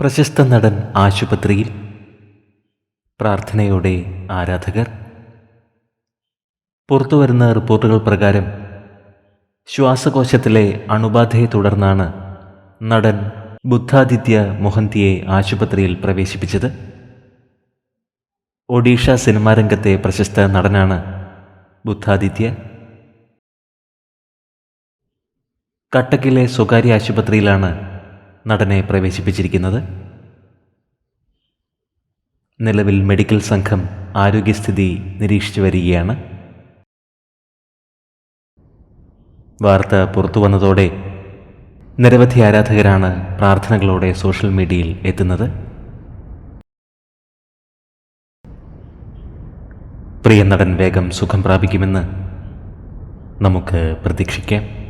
പ്രശസ്ത നടൻ ആശുപത്രിയിൽ. പ്രാർത്ഥനയോടെ ആരാധകർ. പുറത്തുവരുന്ന റിപ്പോർട്ടുകൾ പ്രകാരം ശ്വാസകോശത്തിലെ അണുബാധയെ തുടർന്നാണ് നടൻ ബുദ്ധാദിത്യ മൊഹന്തിയെ ആശുപത്രിയിൽ പ്രവേശിപ്പിച്ചത്. ഒഡീഷ സിനിമാ രംഗത്തെ പ്രശസ്ത നടനാണ് ബുദ്ധാദിത്യ. കട്ടക്കിലെ സ്വകാര്യ ആശുപത്രിയിലാണ് നടനെ പ്രവേശിപ്പിച്ചിരിക്കുന്നത്? നിലവിൽ മെഡിക്കൽ സംഘം ആരോഗ്യസ്ഥിതി നിരീക്ഷിച്ചു വരികയാണ്. വാർത്ത പുറത്തു വന്നതോടെ നിരവധി ആരാധകരാണ് പ്രാർത്ഥനകളോടെ സോഷ്യൽ മീഡിയയിൽ എത്തുന്നത്. പ്രിയ നടൻ വേഗം സുഖം പ്രാപിക്കുമെന്ന് നമുക്ക് പ്രതീക്ഷിക്കാം.